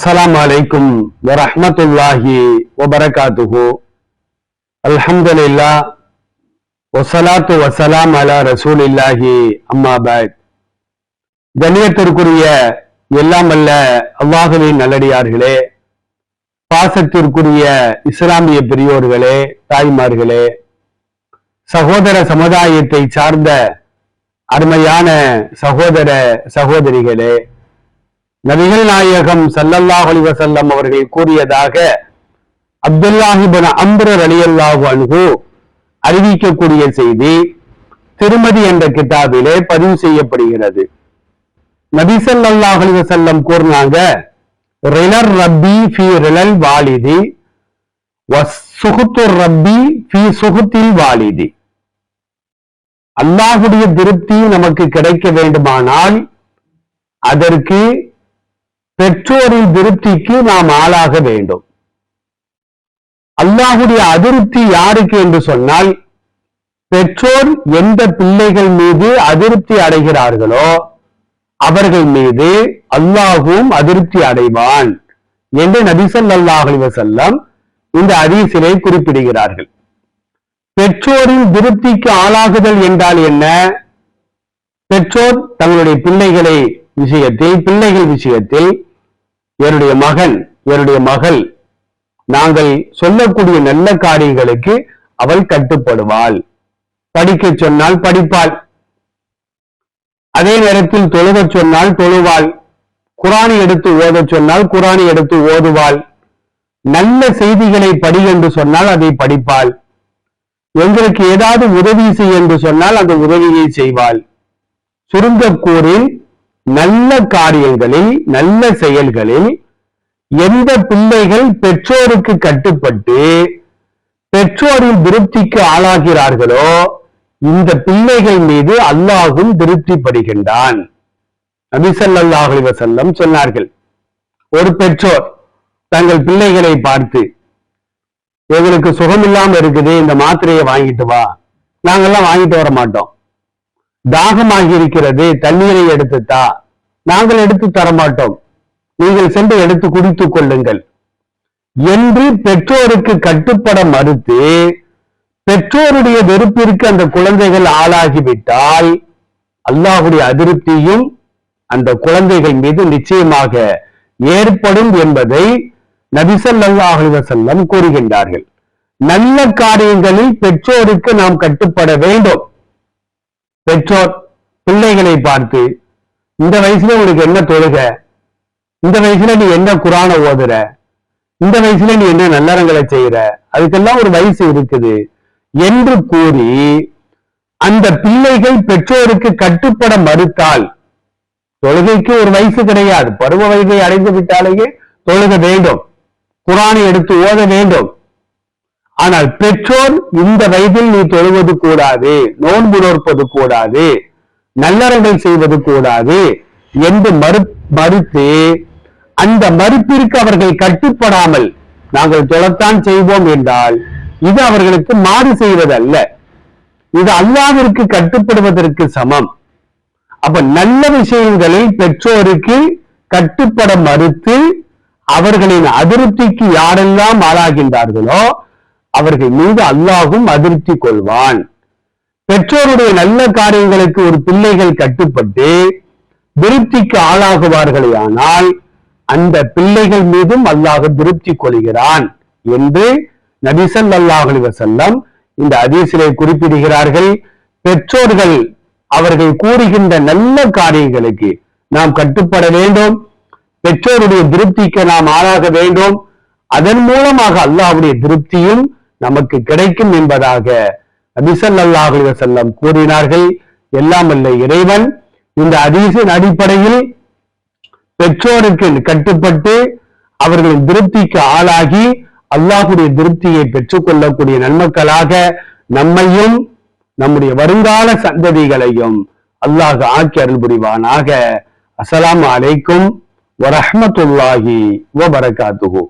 அஸ்லாம் வலைக்கும் வரமத்துல்லாஹி வபரகாத்துஹு. அல்ஹம்துலில்லா ஒசலாத்து வசலாம் அலா ரசூல் இல்லாஹி அம்மாபாத் கண்ணியத்திற்குரிய எல்லாம் அல்ல அல்லாஹுவின் நல்லடியார்களே. பாசத்திற்குரிய இஸ்லாமிய பெரியோர்களே தாய்மார்களே. சகோதர சமுதாயத்தை சார்ந்த அருமையான சகோதர சகோதரிகளே. நபிகள் நாயகம் சல்லல்லாஹ் அலிவசல்லம் அவர்கள் கூறியதாக அப்துல்லாஹிபின் அலி அல்லாஹு அன்ஹு அறிவிக்கக்கூடிய செய்தி திருமதி என்ற கிதாபிலே பதிவு செய்யப்படுகிறது. நபி சல்லாஹ் அலைஹி வஸல்லம் கூறினாங்க ரிலர் ரப்பி ஃபி ரிலல் வாலிதி சுகுத்து ரப்பி ஃபி சுகுத்தில் வாலிதி. அல்லாஹுடைய திருப்தி நமக்கு கிடைக்க வேண்டுமானால் அதற்கு பெற்றோரின் திருப்திக்கு நாம் ஆளாக வேண்டும். அல்லாஹுடைய அதிருப்தி யாருக்கு என்று சொன்னால் பெற்றோர் எந்த பிள்ளைகள் மீது அதிருப்தி அடைகிறார்களோ அவர்கள் மீது அல்லாஹும் அதிருப்தி அடைவான் என்று நபிசல்லாஹ் செல்லம் இந்த அதிசிலை குறிப்பிடுகிறார்கள். பெற்றோரின் திருப்திக்கு ஆளாகுதல் என்றால் என்ன? பெற்றோர் தங்களுடைய பிள்ளைகளை விஷயத்தில் பிள்ளைகள் விஷயத்தில் என்னுடைய மகன் என்னுடைய மகள். நாங்கள் சொல்லக்கூடிய நல்ல காரியங்களுக்கு அவள் கட்டுப்படுவாள். படிக்க சொன்னால் படிப்பாள். அதே நேரத்தில் தொழுக சொன்னால் தொழுவாள். குரானை எடுத்து ஓத சொன்னால் குரானை எடுத்து ஓதுவாள். நல்ல செய்திகளை படி என்று சொன்னால் அதை படிப்பாள். எங்களுக்கு ஏதாவது உதவி செய் என்று சொன்னால் அந்த உதவியை செய்வாள். சுருங்கக்கூறில் நல்ல காரியங்களில் நல்ல செயல்களில் எந்த பிள்ளைகள் பெற்றோருக்கு கட்டுப்பட்டு பெற்றோரின் திருப்திக்கு ஆளாகிறார்களோ இந்த பிள்ளைகள் மீது அல்லாஹும் திருப்திப்படுகின்றான். நபிசல்லாஹ் வசல்லம் சொன்னார்கள் ஒரு பெற்றோர் தங்கள் பிள்ளைகளை பார்த்து எங்களுக்கு சுகமில்லாம இருக்குது இந்த மாத்திரையை வாங்கிட்டு வா. நாங்கெல்லாம் வாங்கிட்டு வர மாட்டோம். தாகமாகி இருக்கிறது தண்ணீரை எடுத்து தா நாங்கள் எடுத்து தர மாட்டோம் நீங்கள் சென்று எடுத்து குடித்துக் கொள்ளுங்கள். என்று பெற்றோருக்கு கட்டுப்பட மறுத்து பெற்றோருடைய வெறுப்பிற்கு அந்த குழந்தைகள் ஆளாகிவிட்டால் அல்லாஹுடைய அதிருப்தியும் அந்த குழந்தைகள் மீது நிச்சயமாக ஏற்படும் என்பதை நபிசல்லாஹ் செல்லம் கூறுகின்றார்கள். நல்ல காரியங்களில் பெற்றோருக்கு நாம் கட்டுப்பட வேண்டும். பெற்றோர் பிள்ளைகளை பார்த்து இந்த வயசுல உனக்கு என்ன தொழுக? இந்த வயசுல நீ என்ன குரான ஓதுற? இந்த வயசுல நீ என்ன நல்லறங்களை செய்யற அதுக்கெல்லாம் ஒரு வயசு இருக்குது என்று கூறி அந்த பிள்ளைகள் பெற்றோருக்கு கட்டுப்பட மறுத்தால் தொழுகைக்கு ஒரு வயசு கிடையாது. பருவ வயதை அடைந்து விட்டாலேயே தொழுக வேண்டும். குரானை எடுத்து ஓத வேண்டும். ஆனால் பெற்றோர் இந்த வயதில் நீ தொழுவது கூடாது நோன்பு நோற்பது கூடாது நல்லறங்கள் செய்வது கூடாது என்று மறு மறுத்து அந்த மறுப்பிற்கு அவர்கள் கட்டுப்படாமல் நாங்கள் தொழத்தான் செய்வோம் என்றால் இது அவர்களுக்கு மாறு செய்வதல்ல. இது அல்லாவிற்கு கட்டுப்படுவதற்கு சமம். அப்ப நல்ல விஷயங்களில் பெற்றோருக்கு கட்டுப்பட மறுத்து அவர்களின் அதிருப்திக்கு யாரெல்லாம் ஆளாகின்றார்களோ அவர்கள் மீது அல்லாஹும் அதிருப்தி கொள்வான். பெற்றோருடைய நல்ல காரியங்களுக்கு ஒரு பிள்ளைகள் கட்டுப்பட்டு திருப்திக்கு ஆளாகுவார்களே ஆனால் அந்த பிள்ளைகள் மீதும் அல்லாஹ் திருப்தி கொள்கிறான் என்று நபிசல் அல்லாஹலி வசல்லம் இந்த அதிசிலை குறிப்பிடுகிறார்கள். பெற்றோர்கள் அவர்கள் கூறுகின்ற நல்ல காரியங்களுக்கு நாம் கட்டுப்பட வேண்டும். பெற்றோருடைய திருப்திக்கு நாம் ஆளாக வேண்டும். அதன் மூலமாக அல்லாஹுடைய திருப்தியும் நமக்கு கிடைக்கும் என்பதாக நபிசல்லாஹலி செல்லம் கூறினார்கள். எல்லாம் அல்ல இறைவன் இந்த அதிசின் அடிப்படையில் பெற்றோருக்கு கட்டுப்பட்டு அவர்களின் திருப்திக்கு ஆளாகி அல்லாஹுடைய திருப்தியை பெற்றுக்கொள்ளக்கூடிய நன்மக்களாக நம்மையும் நம்முடைய வருங்கால சந்ததிகளையும் அல்லாஹ் ஆக்கி அருள் புரிவானாக. அஸ்லாம் அலைக்கும் வரஹ்மத்துல்லாஹி வபரகாத்துஹு.